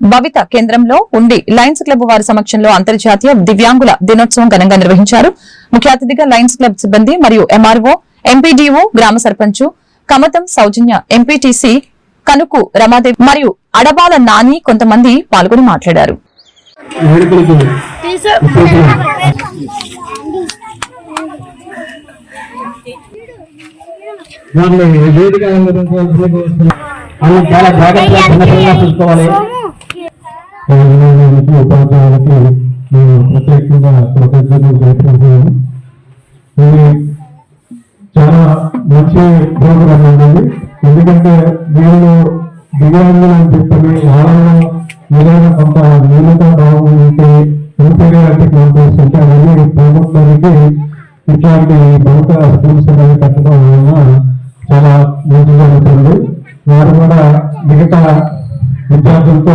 భవిత కేంద్రంలో ఉండి Lions club వారి సమక్షంలో అంతర్జాతీయ దివ్యాంగుల దినోత్సవం ఘనంగా నిర్వహించారు. ముఖ్య అతిథిగా లయన్స్ క్లబ్ సిబ్బంది మరియు ఎంఆర్ఓ ఎంపీడీఓ గ్రామ సర్పంచ్ కమతం సౌజన్య ఎంపీటీసీ కనుకు రమాదేవి మరియు అడబాల నాని కొంతమంది పాల్గొని మాట్లాడారు. చాలా జాగ్రత్తగా చిన్నపిల్లగా చూసుకోవాలి. ఉపాధ్యాయులకి ఉపాధ్యాయులకి మేము ప్రత్యేకంగా కృతజ్ఞతలు తెలుపుకుంటున్నాము ఇది చాలా మంచి ప్రోగ్రామ్ ఉంది ఎందుకంటే దీనిలో దివ్యాంగులు అని చెప్పి వాళ్ళలో ఏదైనా కొంత న్యూనత భావం ఉంటే ఇన్ఫీరియారిటీ కాంప్లెక్స్ ఉంటే అవన్నీ పోగొట్టడానికి ఇట్లాంటి బహుత స్కూల్స్ అనేవి కట్టడం వలన చాలా మంచిగా ఉంటుంది. వారు కూడా మిగతా విద్యార్థులతో